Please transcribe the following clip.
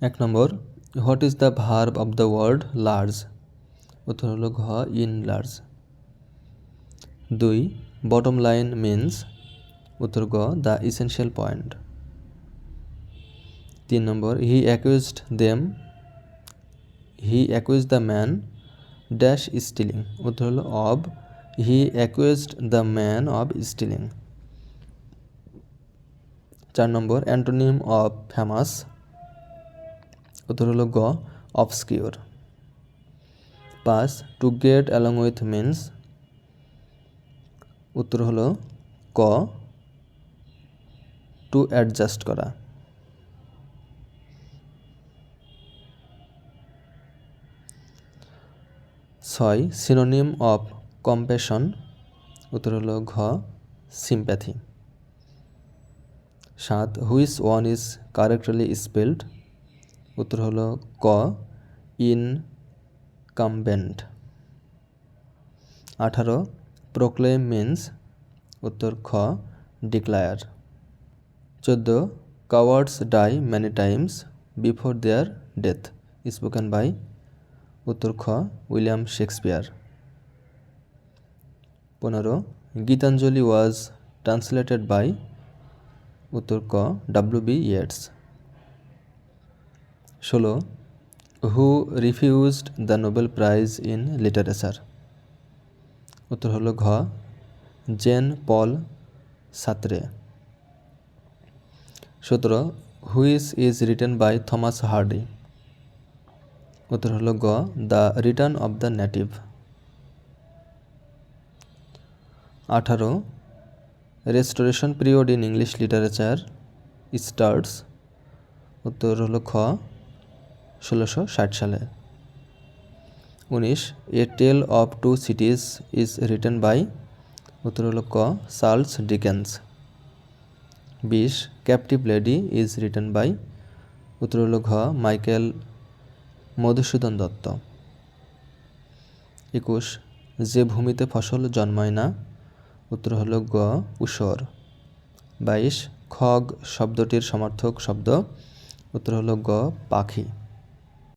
এক নম্বর, what is the verb of the word large? উত্তর হলো ঘ, ইন লার্জ। দুই, বটম লাইন মিন্স? উত্তর গ দ্য ইসেনশিয়াল পয়েন্ট। তিন নম্বর, he acquired them? He acquire the man dash stealing. উত্তর হলো of, he acquired the man of stealing. চার নম্বর, অ্যান্টোনিম অব ফেমাস? উত্তর হলো গ অবস্কিওর পাঁচ to get along with means উত্তর হলো ক টু অ্যাডজাস্ট করা। ছয় সিনোনিম অফ কম্পেশন উত্তর হলো ঘ সিম্প্যাথি সাত which one is correctly spelled উত্তর হলো ক ইন কামবেন্ট আঠারো প্রোক্লেম মিন্স উত্তর খ ডিক্লায়ার চোদ্দ cowards die many times before their death spoken by উত্তর খ, উইলিয়াম শেক্সপিয়ার। পনেরো, গীতাঞ্জলি ওয়াজ ট্রান্সলেটেড বাই উত্তর ক ডাব্লিউ বি ইয়েটস ষোলো who refused the Nobel prize in literature উত্তর হলো ঘ, জেন পল সাত্রে। সতেরো, which is written by Thomas Hardy. উত্তর হলো গ, the return of the native. আঠারো, restoration period in English literature starts. উত্তর হলো খ ষোলোশো ষাট সালে। উনিশ a tale of two cities is written by উত্তর হল ক চার্লস ডিকেন্স। বিশ captive lady is written by উত্তর হল ঘ মাইকেল মধুসূদন দত্ত। একুশ, যে ভূমিতে ফসল জন্মায় না উত্তর হল গ উসর বাইশ, খগ শব্দটির সমার্থক শব্দ উত্তর হল গ পাখি।